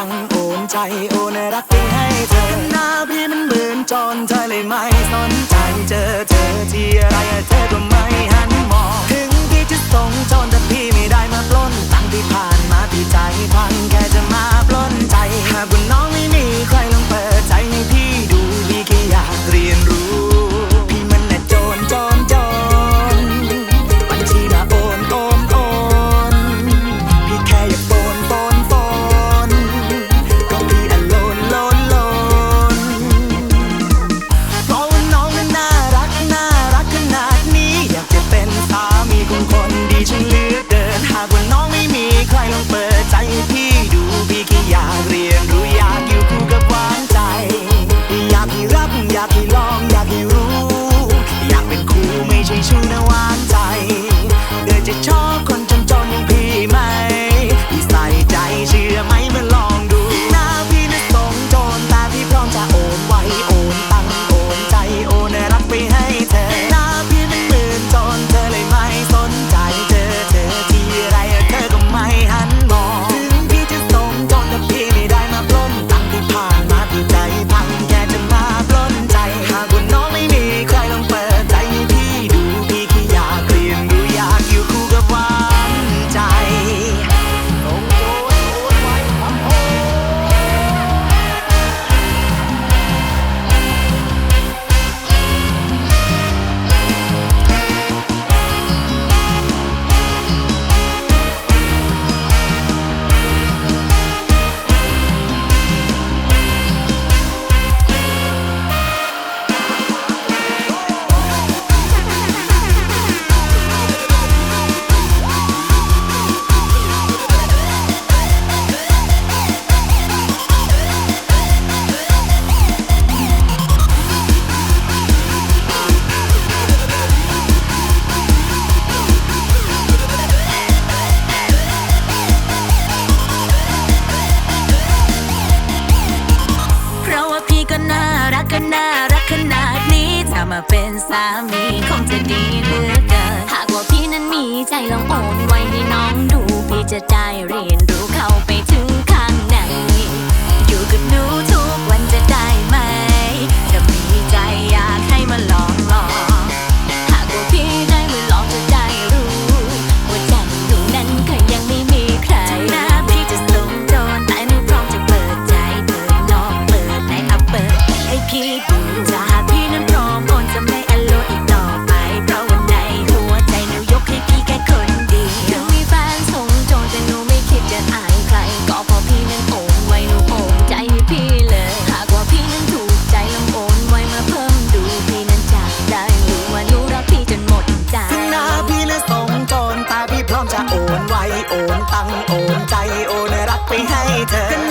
ตังโอนใจโอนรักไปให้เธอหน้าพี่มันเหมือนจอนเธอเลยไม่สนใจเจอเธอที่ไรเธอก็ไม่หันมอง ถึงพี่จะส่งจอนแต่พี่ไม่ได้ มาเป็นสามีคงจะดีเหลือเกิน หากว่าพี่นั้นมีใจลองโอนไว้ให้น้องดู พี่จะได้เรียน โอนตังโอนใจโอนรักไปให้เธอ